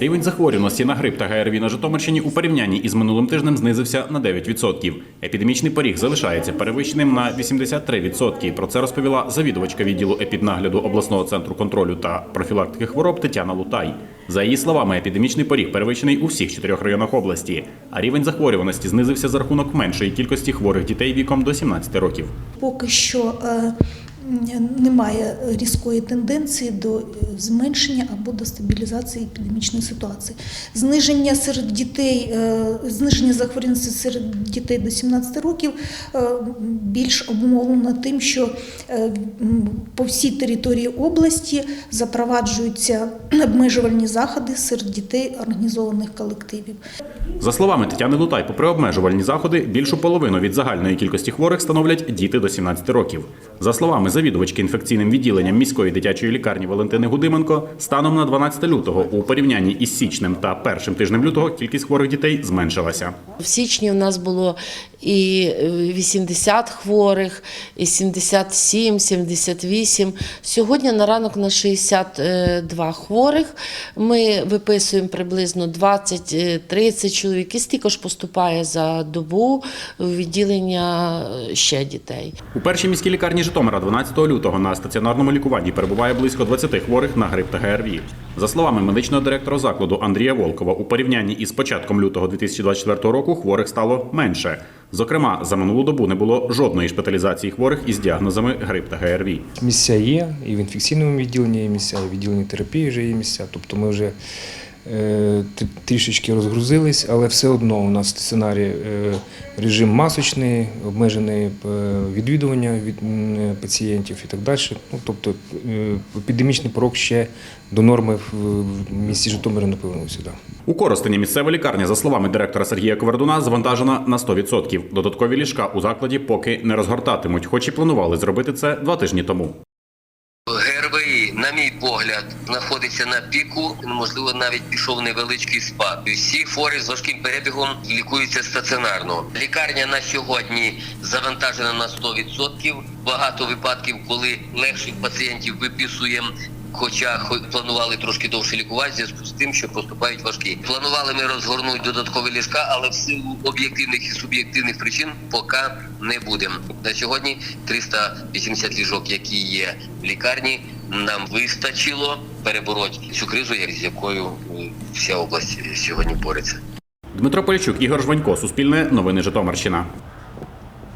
Рівень захворюваності на грип та ГРВІ на Житомирщині у порівнянні із минулим тижнем знизився на 9%. Епідемічний поріг залишається перевищеним на 83%. Про це розповіла завідувачка відділу епіднагляду обласного центру контролю та профілактики хвороб Тетяна Лутай. За її словами, епідемічний поріг перевищений у всіх чотирьох районах області, а рівень захворюваності знизився за рахунок меншої кількості хворих дітей віком до 17 років. Поки що е, немає різкої тенденції до зменшення або до стабілізації епідемічної ситуації. Зниження серед дітей, е, зниження захворюваності серед дітей до 17 років е, більш обумовлено тим, що е, по всій території області запроваджуються обмежувальні заходи серед дітей організованих колективів. За словами Тетяни Лутай, попри обмежувальні заходи, більшу половину від загальної кількості хворих становлять діти до 17 років. За словами завідувачки інфекційним відділенням міської дитячої лікарні Валентини Гудименко, станом на 12 лютого у порівнянні із січнем та першим тижнем лютого кількість хворих дітей зменшилася. В січні у нас було і е, 80 хворих, і 77, 78. Сьогодні на ранок на 62 хворих. Ми виписуємо приблизно 20-30 чоловік. І стільки ж поступає за добу у відділення е, ще дітей. У першій міській лікарні Житомира 12 лютого на стаціонарному лікуванні перебуває близько 20 хворих на грип та ГРВІ. За словами медичного директора закладу Андрія Волкова, у порівнянні із початком лютого 2024 року хворих стало менше. Зокрема, за минулу добу не було жодної шпиталізації хворих із діагнозами грип та ГРВІ. Місця є, і в інфекційному відділенні є місця, і в відділенні терапії вже є місця. Тобто ми вже трішечки розгрузились, але все одно у нас стаціонарі е, режим масочний, обмежене е, відвідування від пацієнтів і так далі. Ну, тобто е, епідемічний порог ще до норми в місті Житомира не повернувся. У Коростені місцева лікарня, за словами директора Сергія Ковардуна, завантажена на 100%. Додаткові ліжка у закладі поки не розгортатимуть, хоч і планували зробити це два тижні тому. ГРВІ, на мій погляд, знаходиться на піку. Можливо, навіть пішов невеличкий спад. Всі хворі з важким перебігом лікуються стаціонарно. Лікарня на сьогодні завантажена на 100%. Багато випадків, коли легших пацієнтів виписуємо. Хоча хо- планували трошки довше лікувати зв'язку з тим, що поступають важкі. Планували ми розгорнути додаткові ліжка, але в силу об'єктивних і суб'єктивних причин поки не будемо. На сьогодні 380 ліжок, які є в лікарні, нам вистачило перебороти цю кризу, з якою вся область сьогодні бореться. Дмитро Полячук, Ігор Жванько, Суспільне, Новини Житомирщина.